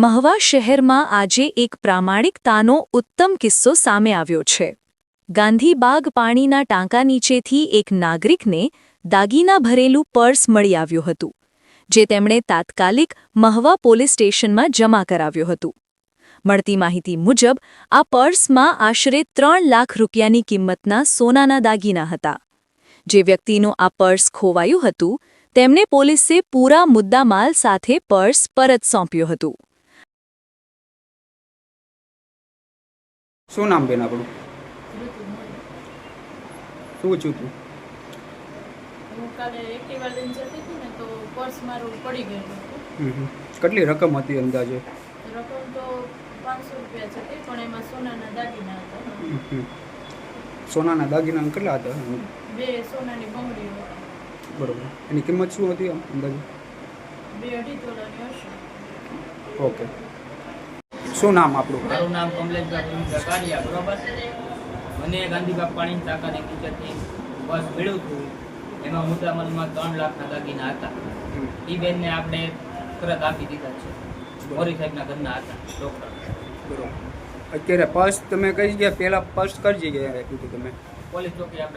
મહવા શહેરમાં આજે એક પ્રામાણિકતાનો ઉત્તમ કિસ્સો સામે આવ્યો છે. ગાંધીબાગ પાણીના ટાંકા નીચેથી એક નાગરિકને દાગીના ભરેલું પર્સ મળી આવ્યું હતું, જે તેમણે તાત્કાલિક મહવા પોલીસ સ્ટેશનમાં જમા કરાવ્યું હતું. મળતી માહિતી મુજબ, આ પર્સમાં આશરે ત્રણ લાખ રૂપિયાની કિંમતના સોનાના દાગીના હતા. જે વ્યક્તિનું આ પર્સ ખોવાયું હતું, તેમને પોલીસે પૂરા મુદ્દામાલ સાથે પર્સ પરત સોંપ્યું હતું. શું નામ બેન આપણું? શું છું તું? હું કાલે એક્ટિવા લઈને જતી હતી ને તો પર્સ મારું પડી ગયેલું. કેટલી રકમ હતી અંદાજે? રકમ તો પાંચસો રૂપિયા છે પણ એમાં સોનાના દાગીના હતા. સોનાના દાગીના કેટલા હતા? બે સોનાની બંગડીઓ બરોબર. એની કિંમત શું હતી અંદાજે? બે અઢી તોલાની હશે. ઓકે. શું નામ આપણું? મારું નામ કમલેશભાઈ ભૂમિકા કારિયા બરોબર? મને ગાંધી પાણીની તાકાત નીચેથી બસ મેળવું હતું. એમાં મુદ્દામાલમાં ત્રણ લાખના દાગીના હતા. એ બેનને આપણે તરત આપી દીધા છે. મોરી સાહેબના ઘરના હતા ડૉક્ટર. બરોબર. અત્યારે પર્સ તમે કઈ જગ્યાએ પહેલાં પર્સ કઈ ગયા કીધું તમે? પોલીસ ચોકી આપણે